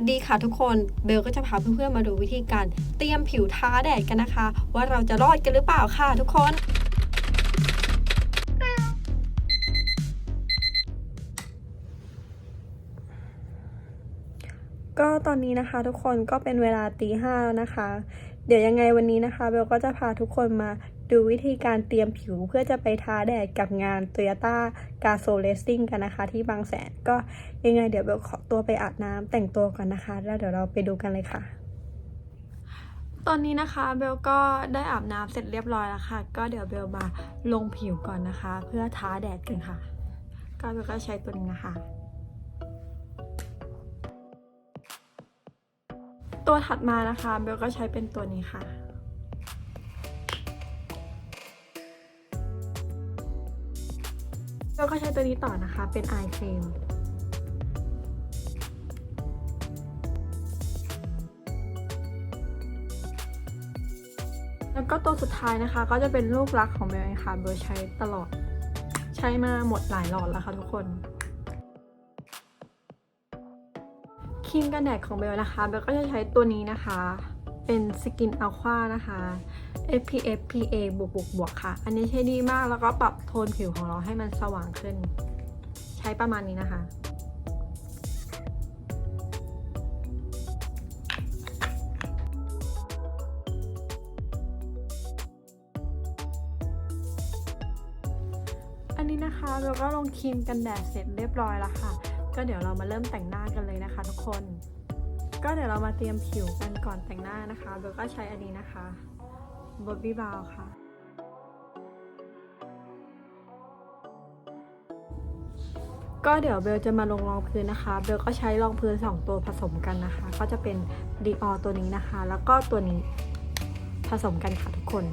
สดีค่ะทุกคนเบลก็จะพาเพื่อนๆมาดูวิธีการเตรียมผิวท้าแดดกันนะคะ ว่าเราจะรอดกันหรือเปล่าค่ะทุกคน ก็ตอนนี้นะคะทุกคนก็เป็นเวลาตีห้าแล้วนะคะ เดี๋ยวยังไงวันนี้นะคะเบลก็จะพาทุกคนมาดูวิธีการเตรียมผิวเพื่อจะไปท้าแดดกับงาน Toyota g a s o l a c i n g กันนะคะ ที่บางแสนก็ยังไงเดี๋ยวเบลขอตัวไปอาบน้ำแต่งตัวก่อนนะคะ แล้วเดี๋ยวเราไปดูกันเลยค่ะ ตอนนี้นะคะเบลก็ได้อาบน้ำเสร็จเรียบร้อยแล้วค่ะ ก็เดี๋ยวเบลมาลงผิวก่อนนะคะ เพื่อท้าแดดกันค่ะ ก็เบลก็ใช้ตัวนี้นะคะ ตัวถัดมานะคะเบลก็ใช้เป็นตัวนี้ค่ะ เบลก็ใช้ตัวนี้ต่อนะคะเป็น eye cream แล้วก็ตัวสุดท้ายนะคะ ก็จะเป็นลูกรักของเบลเองค่ะ เบลใช้ตลอด ใช้มาหมดหลายหลอดแล้วค่ะทุกคน ครีมกันแดดของเบลนะคะเบลก็จะใช้ตัวนี้นะคะ เป็นสกินอัลควานะคะ SPF PA บวกบวกบวกค่ะ อันนี้ใช้ดีมากแล้วก็ปรับโทนผิวของเราให้มันสว่างขึ้น ใช้ประมาณนี้นะคะอันนี้นะคะเราก็ลงครีมกันแดดเสร็จเรียบร้อยแล้วค่ะ ก็เดี๋ยวเรามาเริ่มแต่งหน้ากันเลยนะคะ ทุกคน ก็เดี๋ยวเรามาเตรียมผิวกันก่อนแต่งหน้านะคะเบลก็ใช้อันนี้นะคะบ o บี้บาวค่ะ ก็เดี๋ยวเบลจะมาลงรองพื้นนะคะ เบลก็ใช้รองพื้น 2 ตัวผสมกันนะคะ ก็จะเป็นดีออตัวนี้นะคะ แล้วก็ตัวนี้ผสมกันค่ะทุกคน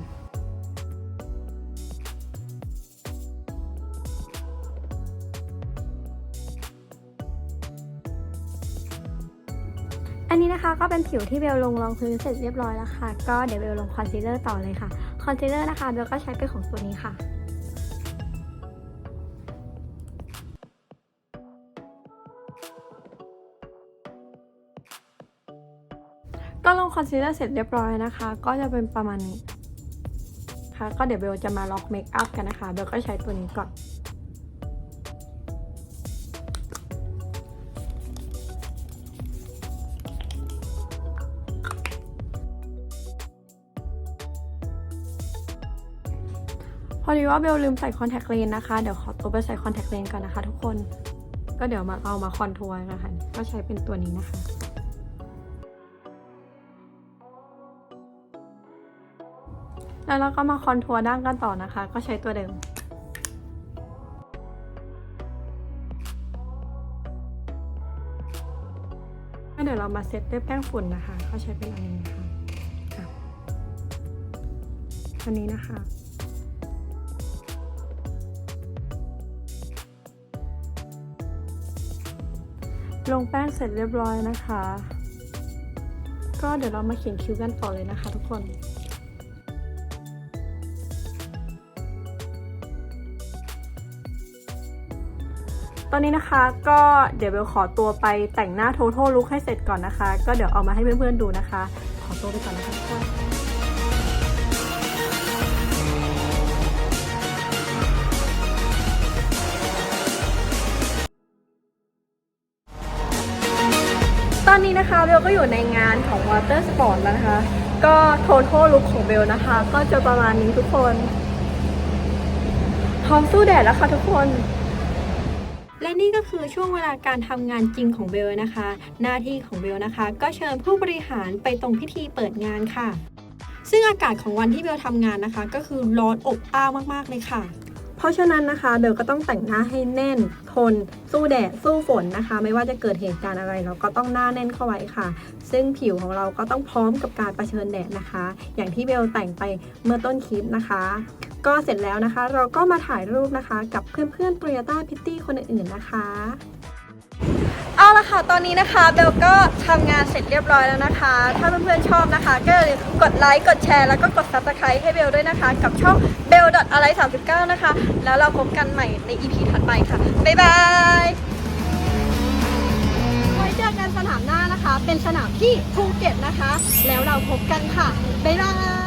อันนี้นะคะก็เป็นผิวที่เบลลงรองพื้นเสร็จเรียบร้อยแล้วค่ะ ก็เดี๋ยวเบลลงคอนซีลเลอร์ต่อเลยค่ะ คอนซีลเลอร์นะคะเบลก็ใช้เป็นของตัวนี้ค่ะก็ลงคอนซีลเลอร์เสร็จเรียบร้อยนะคะ ก็จะเป็นประมาณนี้ค่ะ ก็เดี๋ยวเบลจะมาล็อกเมคอัพกันนะคะ เบลก็ใช้ตัวนี้ก่อน อดีว่าเบลลืมใส่คอนแทคเลนส์นะคะ เดี๋ยวขอตัวไปใส่คอนแทคเลนส์ก่อนนะคะทุกคน ก็เดี๋ยวมาเอามาคอนทัวร์นะคะ ก็ใช้เป็นตัวนี้นะคะแล้วเราก็มาคอนทัวร์ด้านกันต่อนะคะ ก็ใช้ตัวเดิม เดี๋ยวเรามาเซตด้วยแป้งฝุ่นนะคะ ก็ใช้เป็นอันนี้นะคะอันนี้นะคะ ลงแป้งเสร็จเรียบร้อยนะคะ ก็เดี๋ยวเรามาเขียนคิ้วกันต่อเลยนะคะทุกคนตอนนี้นะคะก็เดี๋ยวเบลขอตัวไปแต่งหน้า total look ให้เสร็จก่อนนะคะ ก็เดี๋ยวเอามาให้เพื่อนๆดูนะคะ ขอตัวไปก่อนนะคะ อนนี้นะคะเบลก็อยู่ในงานของ Water Sport แล้วนะคะ ก็ total look ของเบลนะคะ ก็จะประมาณนี้ทุกคนพร้อมสู้แดดแล้วค่ะทุกคน และนี่ก็คือช่วงเวลาการทำงานจริงของเบลนะคะ หน้าที่ของเบลนะคะ ก็เชิญผู้บริหารไปตรงพิธีเปิดงานค่ะ ซึ่งอากาศของวันที่เบลทำงานนะคะ ก็คือร้อนอบอ้าวมากๆเลยค่ะ เพราะฉะนั้นนะคะเบลก็ต้องแต่งหน้าให้แน่นทนสู้แดดสู้ฝนนะคะ ไม่ว่าจะเกิดเหตุการณ์อะไร เราก็ต้องหน้าแน่นเข้าไว้ค่ะ ซึ่งผิวของเราก็ต้องพร้อมกับการรเผชิญแดดนะคะ อย่างที่เบลแต่งไปเมื่อต้นคลิปนะคะ ก็เสร็จแล้วนะคะ เราก็มาถ่ายรูปนะคะ กับเพื่อนๆ Toyota Pitty คนอื่นๆนะคะ ละค่ะ ตอนนี้นะคะเบลก็ทำงานเสร็จเรียบร้อยแล้วนะคะ ถ้าเพื่อนๆชอบนะคะ ก็อย่าลืมกดไลค์ กดแชร์ แล้วก็กด subscribe ให้เบลด้วยนะคะ กับช่อง bell อะไร39 นะคะ แล้วเราพบกันใหม่ใน EP ถัดไปค่ะ บ๊ายบายไว้เจอกันสนามหน้านะคะ เป็นสนามที่ภูเก็ตนะคะ แล้วเราพบกันค่ะ บ๊ายบาย